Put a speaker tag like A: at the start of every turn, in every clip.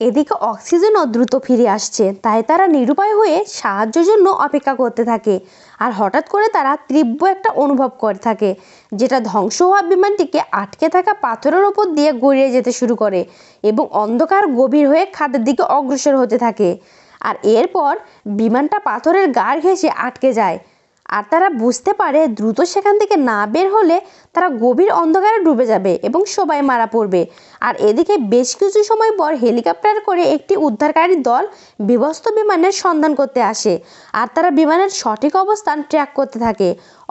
A: এদিকে অক্সিজেনও দ্রুত ফিরে আসছে, তাই তারা নিরুপায় হয়ে সাহায্যের জন্য অপেক্ষা করতে থাকে। আর হঠাৎ করে তারা তীব্র একটা অনুভব করে থাকে, যেটা ধ্বংস হওয়া বিমানটিকে আটকে থাকা পাথরের ওপর দিয়ে গড়িয়ে যেতে শুরু করে এবং অন্ধকার গভীর হয়ে খাদের দিকে অগ্রসর হতে থাকে। আর এরপর বিমানটা পাথরের গাড় ঘেঁষে আটকে যায় আর তারা বুঝতে পারে দ্রুত সেখান থেকে না বের হলে তারা গভীর অন্ধকারে ডুবে যাবে এবং সবাই মারা পড়বে। আর এদিকে বেশ কিছু সময় পর হেলিকপ্টার করে একটি উদ্ধারকারী দল বিভস্ত বিমানের সন্ধান করতে আসে আর তারা বিমানের সঠিক অবস্থান ট্র্যাক করতে থাকে।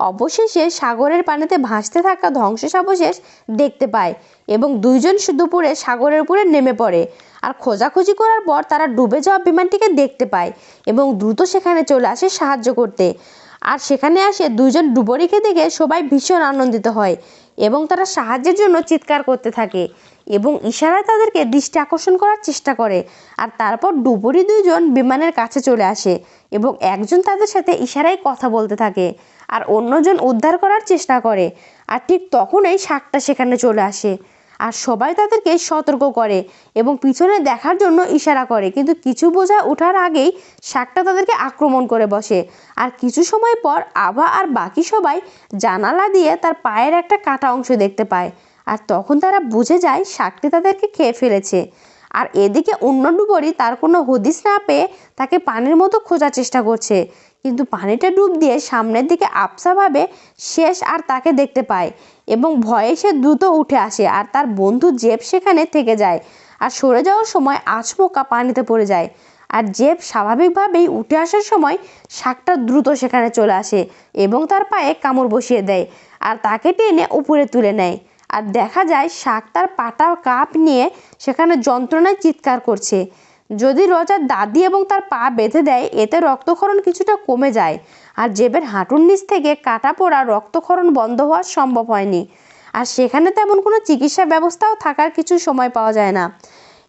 A: অবশেষে সাগরের পানিতে ভাসতে থাকা ধ্বংসাবশেষ দেখতে পায় এবং দুইজন দুপুরে সাগরের উপরে নেমে পড়ে। আর খোঁজাখুঁজি করার পর তারা ডুবে যাওয়া বিমানটিকে দেখতে পায় এবং দ্রুত সেখানে চলে আসে সাহায্য করতে। আর সেখানে আসে দুজন ডুবরিকে দেখে সবাই ভীষণ আনন্দিত হয় এবং তারা সাহায্যের জন্য চিৎকার করতে থাকে এবং ইশারায় তাদেরকে দৃষ্টি আকর্ষণ করার চেষ্টা করে। আর তারপর ডুবুরি দুইজন বিমানের কাছে চলে আসে এবং একজন তাদের সাথে ইশারায় কথা বলতে থাকে আর অন্যজন উদ্ধার করার চেষ্টা করে। আর ঠিক তখনই শাকটা সেখানে চলে আসে। আর সবাই তাদেরকে সতর্ক করে এবং পিছনে দেখার জন্য ইশারা করে। কিন্তু কিছু বোঝা ওঠার আগেই শাকটা তাদেরকে আক্রমণ করে বসে। আর কিছু সময় পর আভা আর বাকি সবাই জানালা দিয়ে তার পায়ের একটা কাটা অংশ দেখতে পায়। আর তখন তারা বুঝে যায় শাকটি তাদেরকে খেয়ে ফেলেছে। আর এদিকে অন্য ডুবরি তার কোনো হদিস না পেয়ে তাকে পানির মতো খোঁজার চেষ্টা করছে। কিন্তু পানিটা ডুব দিয়ে সামনের দিকে আবসাভাবে শেষ আর তাকে দেখতে পায়। এবং ভয়ে সে দ্রুত উঠে আসে আর তার বন্ধু জেব সেখানে থেকে যায় আর সরে যাওয়ার সময় আচমকা পানিতে পড়ে যায়। আর জেব স্বাভাবিকভাবেই উঠে আসার সময় শাকটা দ্রুত সেখানে চলে আসে এবং তার পায়ে কামড় বসিয়ে দেয় আর তাকে টেনে উপরে তুলে নেয়। আর দেখা যায় শাক তার পাটা কাপ নিয়ে সেখানে যন্ত্রণায় চিৎকার করছে। যদি রজার দাদি এবং তার পা বেঁধে দেয়, এতে রক্তক্ষরণ কিছুটা কমে যায়। আর জেবের হাঁটুর নিচ থেকে কাটা পড়া রক্তক্ষরণ বন্ধ হওয়া সম্ভব হয়নি। আর সেখানে তেমন কোনো চিকিৎসা ব্যবস্থাও থাকার কিছু সময় পাওয়া যায় না।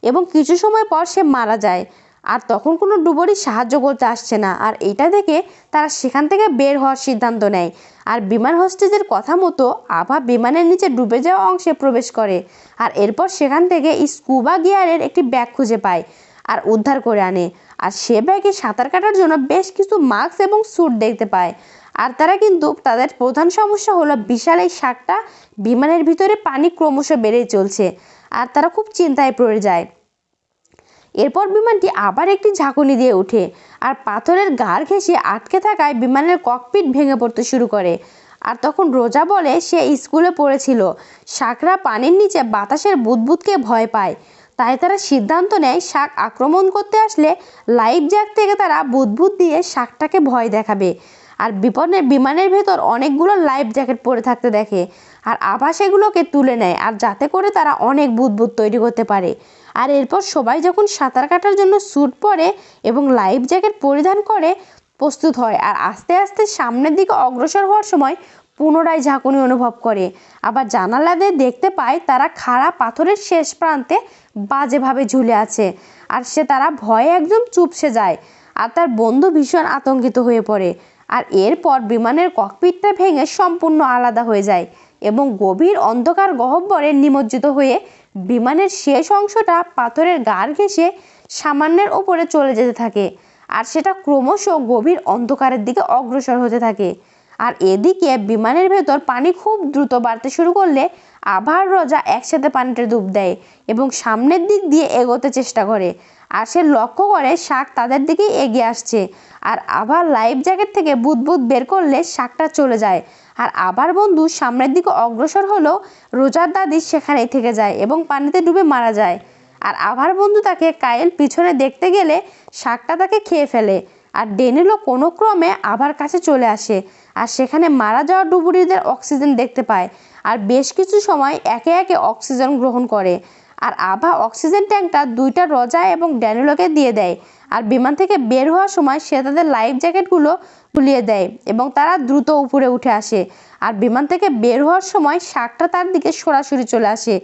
A: এবং কিছু সময় পর সে মারা যায়। আর তখন কোনো ডুবরি সাহায্য করতে আসছে না। আর এটা দেখে তারা সেখান থেকে বের হওয়ার সিদ্ধান্ত নেয়। আর বিমান হোস্টেজের কথা মতো আভা বিমানের নিচে ডুবে যাওয়া অংশে প্রবেশ করে। আর এরপর সেখান থেকে স্কুবা গিয়ারের একটি ব্যাগ খুঁজে পায়। আর উদ্ধার করে আনে। আর সে ব্যাগে সাঁতার কাটার জন্য বেশ কিছু মাস্ক এবং স্যুট দেখতে পায়। আর তারা কিন্তু তাদের প্রধান সমস্যা হলো বিশাল এই শাকটা বিমানের ভিতরে পানি ক্রমশ বেড়েই চলছে আর তারা খুব চিন্তায় পড়ে যায়। এরপর বিমানটি আবার একটি ঝাঁকুনি দিয়ে ওঠে আর পাথরের গাড় ঘেঁষে আটকে থাকায় বিমানের ককপিট ভেঙে পড়তে শুরু করে। আর তখন রোজা বলে সে স্কুলে পড়েছিল, শাকরা পানির নিচে বাতাসের বুদবুদকে ভয় পায়। তাই তারা সিদ্ধান্ত নেয় শাক আক্রমণ করতে আসলে লাইফ জ্যাক থেকে তারা বুদবুদ দিয়ে শাকটাকে ভয় দেখাবে। আর বিপদের বিমানের ভেতর অনেকগুলো লাইফ জ্যাকেট পরে থাকতে দেখে। আর আবার সেগুলোকে তুলে নেয়, আর যাতে করে তারা অনেক বুদবুদ তৈরি করতে পারে। আর এরপর সবাই যখন সাঁতার কাটার জন্য স্যুট পরে এবং লাইফ জ্যাকেট পরিধান করে, প্রস্তুত হয়। আর আস্তে আস্তে সামনের দিকে অগ্রসর হওয়ার সময় পুনরায় ঝাঁকুনি অনুভব করে। আবার জানালাদের দেখতে পায় তারা খাড়া পাথরের শেষ প্রান্তে বাজেভাবে ঝুলে আছে। আর সে তারা ভয়ে একদম চুপসে যায়। আর তার বন্ধু ভীষণ আতঙ্কিত হয়ে পড়ে। আর এরপর বিমানের ককপিটটা ভেঙে সম্পূর্ণ আলাদা হয়ে যায় এবং গভীর অন্ধকার গহ্বরে নিমজ্জিত হয়ে বিমানের শেষ অংশটা পাথরের গাড় ঘেঁষে সামান্যের ওপরে চলে যেতে থাকে। আর সেটা ক্রমশ গভীর অন্ধকারের দিকে অগ্রসর হতে থাকে। আর এদিকে বিমানের ভেতর পানি খুব দ্রুত বাড়তে শুরু করলে আভার রজা একসাথে পানিতে ডুব দেয় এবং সামনের দিক দিয়ে এগোতে চেষ্টা করে। আর সে লক্ষ্য করে শাক তাদের দিকেই এগিয়ে আসছে। আর আবার লাইফ জ্যাকেট থেকে বুদবুদ বের করলে শাকটা চলে যায়। আর আবার বন্ধু সামনের দিকে অগ্রসর হলেও রোজার দাদি সেখানেই থেকে যায় এবং পানিতে ডুবে মারা যায়। আর আবার বন্ধু তাকে কায়েল পিছনে দেখতে গেলে শাকটা তাকে খেয়ে ফেলে। আর ডেনিলো কোনো ক্রমে আবার কাছে চলে আসে। আর সেখানে মারা যাওয়া ডুবুরিদের অক্সিজেন দেখতে পায়। আর বেশ কিছু সময় একে একে অক্সিজেন গ্রহণ করে। আর আভা অক্সিজেন ট্যাঙ্কটা দুইটা রজা এবং ড্যানিলোকে দিয়ে দেয়। আর বিমান থেকে বের হওয়ার সময় সে তাদের লাইফ জ্যাকেটগুলো খুলিয়ে দেয় এবং তারা দ্রুত উপরে উঠে আসে। আর বিমান থেকে বের হওয়ার সময় শাকটা তার দিকে সরাসরি চলে আসে।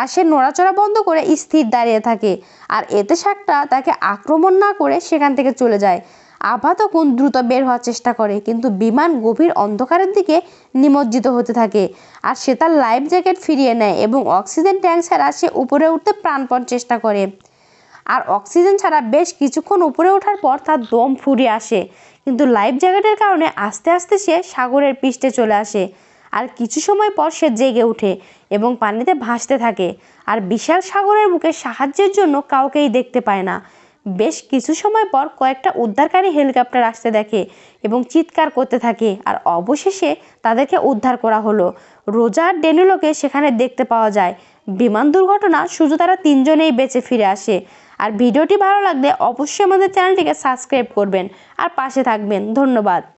A: আর সে নড়াচড়া বন্ধ করে স্থির দাঁড়িয়ে থাকে। আর এতে শাকটা তাকে আক্রমণ না করে সেখান থেকে চলে যায়। আভা তখন দ্রুত বের হওয়ার চেষ্টা করে, কিন্তু বিমান গভীর অন্ধকারের দিকে নিমজ্জিত হতে থাকে। আর সে তার লাইফ জ্যাকেট ফিরিয়ে নেয় এবং অক্সিজেন ট্যাঙ্ক ছাড়া সে উপরে উঠতে প্রাণপণ চেষ্টা করে। আর অক্সিজেন ছাড়া বেশ কিছুক্ষণ উপরে ওঠার পর তার দম ফুরিয়ে আসে, কিন্তু লাইফ জ্যাকেটের কারণে আস্তে আস্তে সে সাগরের পৃষ্ঠে চলে আসে। আর কিছু সময় পর সে জেগে ওঠে এবং পানিতে ভাসতে থাকে। আর বিশাল সাগরের বুকে সাহায্যের জন্য কাউকেই দেখতে পায় না। বেশ কিছু সময় পর কয়েকটা উদ্ধারকারী হেলিকপ্টার আসতে দেখে এবং চিৎকার করতে থাকে। আর অবশেষে তাদেরকে উদ্ধার করা হলো। রোজা আর ডেনিলোকে সেখানে দেখতে পাওয়া যায়। বিমান দুর্ঘটনা শুধু তারা তিনজনেই বেঁচে ফিরে আসে। আর ভিডিওটি ভালো লাগলে অবশ্যই আমাদের চ্যানেলটিকে সাবস্ক্রাইব করবেন। আর পাশে থাকবেন। ধন্যবাদ।